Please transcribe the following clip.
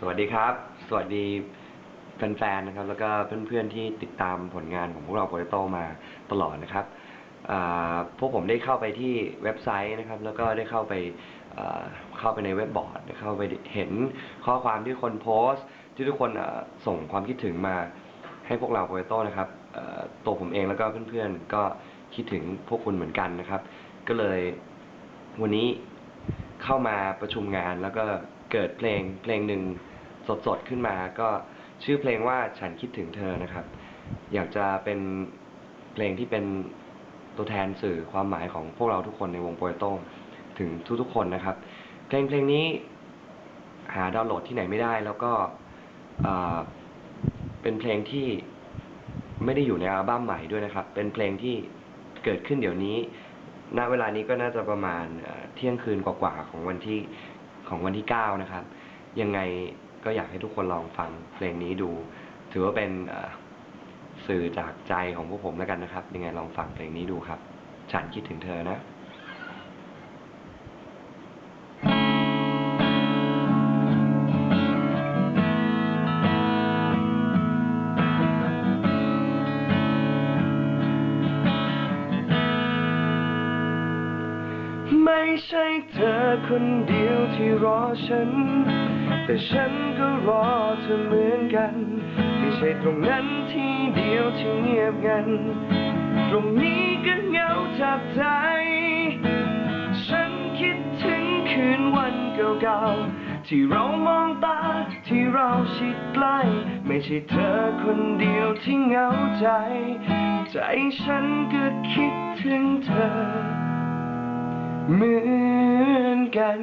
สวัสดีครับ สวัสดีแฟนๆนะครับ แล้วก็เพื่อนๆที่ติดตามผลงานของพวกเราโปรโตมาตลอดนะครับพวกผมได้เข้าไปที่เว็บไซต์นะครับ แล้วก็ได้เข้าไปเข้าไปในเว็บบอร์ดเข้าไปเห็นข้อความที่คนโพสต์ ที่ทุกคนส่งความคิดถึงมาให้พวกเราโปรโตนะครับตัวผมเองแล้วก็เพื่อนๆก็คิดถึงพวกคุณเหมือนกันนะครับ ก็เลยวันนี้เข้ามาประชุมงานแล้วก็ เกิดเพลงเพลงหนึ่งสดๆขึ้นมา ก็ชื่อเพลงว่าฉันคิดถึงเธอนะครับ อยากจะเป็นเพลงที่เป็นตัวแทนสื่อความหมายของพวกเราทุกคนในวงโปรโต้ถึงทุกๆคนนะครับ เพลงเพลงนี้หาดาวน์โหลดที่ไหนไม่ได้ แล้วก็เป็นเพลงที่ไม่ได้อยู่ในอัลบั้มใหม่ด้วยนะครับ เป็นเพลงที่เกิดขึ้นเดี๋ยวนี้ ณ เวลานี้ก็น่าจะประมาณเที่ยงคืนกว่าๆของวันที่ ของวันที่เก้านะครับ ยังไงก็อยากให้ทุกคนลองฟังเพลงนี้ดู ถือว่าเป็นสื่อจากใจของพวกผมแล้วกันนะครับ ยังไงลองฟังเพลงนี้ดูครับ ฉันคิดถึงเธอนะ ไม่ใช่เธอคนเดียวที่รอฉัน แต่ฉันก็รอเธอเหมือนกันไม่ใช่ตรงนั้นที่เดียวที่เงียบงัน ตรงนี้ก็เหงาจับใจ ฉันคิดถึงคืนวันเก่าๆ ที่เรามองตาที่เราชิดใกล้ ไม่ใช่เธอคนเดียวที่เหงาใจ ใจฉันก็คิดถึงเธอ เหมือนกัน